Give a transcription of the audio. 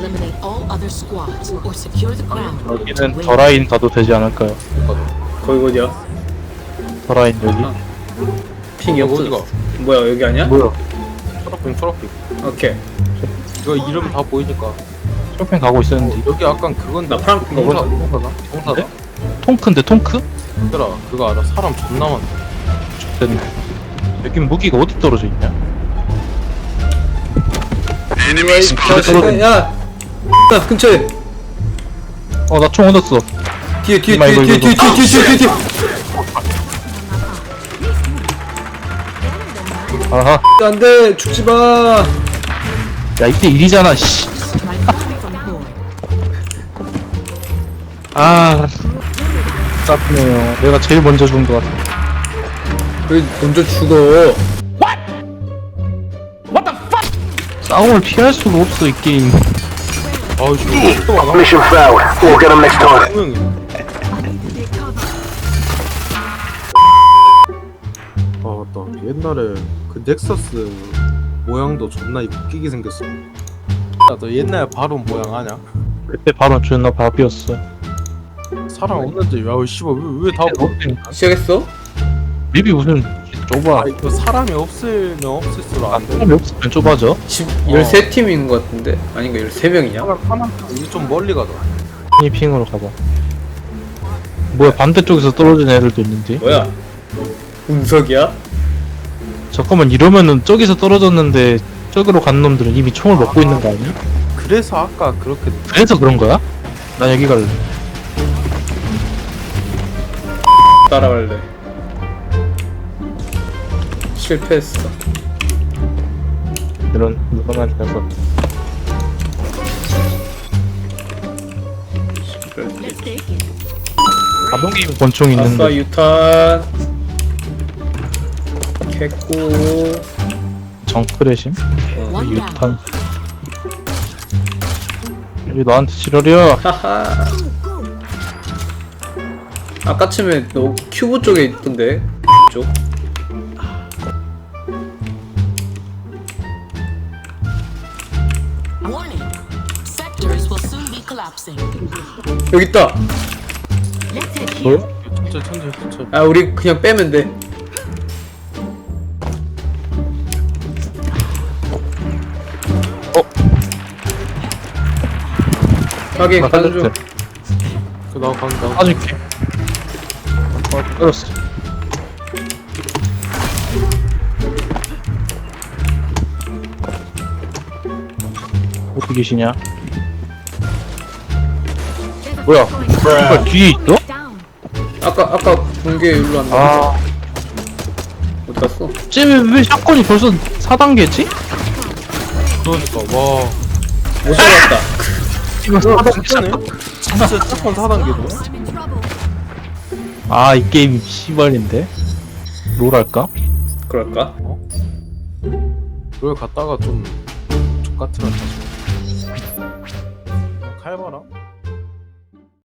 Eliminate all other squads or secure the ground. 여기는 더 라인 가도 되지 않을까요? 거기 어디야? 더 라인 여기. 아. 핑이 여기 없어. 어디가? 뭐야 여기 아니야? 뭐야? 초록핑 초록핑 오케이. 이거 이름 다 보이니까 쇼핑 가고 있었는데. 여기 약간 그건 나 파란 핑 동사 먹었나? 동사다 동사다 통크인데 통크? 얘들아 그거 알아 사람 존나 많다 됐네. 여긴 무기가 어디 떨어져 있냐? 야, 야, 야, 근처에 어 나 총 얻었어. 뒤에 뒤에 뒤에 이거, 뒤에 이거, 뒤에 이거. 뒤에 뒤에 뒤에 뒤에. 아하. 안돼 죽지 마. 야 이때 일이잖아. 씨. 아. 짜증네요. 내가 제일 먼저 죽은 것 같아. 왜 먼저 죽어? 싸움을 피할 수가 없어 이 게임. 아우 또 Mission failed. We'll get them next time. 분명히 아 맞다 옛날에 그 넥서스 모양도 존나 웃기게 생겼어 야너 옛날 바론 모양 아냐? 그때 바로 존나 밥이었어. 사람 없는데 야 씨발 왜다 시작했어? 립이 무슨 좁아. 아 이거 사람이 없으면 없을수록 안 돼 사람이 없으면 좁아져. 집 13팀인 것 같은데 아닌가 13명이냐? 사람 하나 우리 좀 멀리 가자 이 핑으로 가봐. 뭐야 반대쪽에서 떨어진 애들도 있는데? 뭐야? 운석이야? 잠깐만 이러면은 저기서 떨어졌는데 저기로 간 놈들은 이미 총을 먹고 있는 거 아니야? 그래서 아까 그렇게 그래서 그런 거야? 난 여기 갈래. 따라갈래. 실패했어. 이런. Let's take it. 가동기 권총 아싸 있는데 유탄. 개꿀. 정크레심? Down. 유탄. 여기 너한테 지랄이야. 하하. 아까쯤에 너 큐브 쪽에 있던데. 쪽. 여기 있다. 천천히 천천히 천천히 아 우리 그냥 빼면 돼. 어? 확인 나 가는 중. 살렸대. 그 나가 간다 빠질게. 어, 떨었어. 어디 계시냐? 뭐야? 이거 뒤에 있어? 아까 아까 본게 일로 왔나? 아, 어디 갔어? 쟤왜 왜 샷건이 벌써 4단계지? 그러니까 와못 들어갔다. 이거 어, 4단계 진짜네? 진짜 짝건 4단계도 아, 이 게임 씨발인데? 롤 할까? 그럴까? 여기 갔다가 좀 X같으면 다시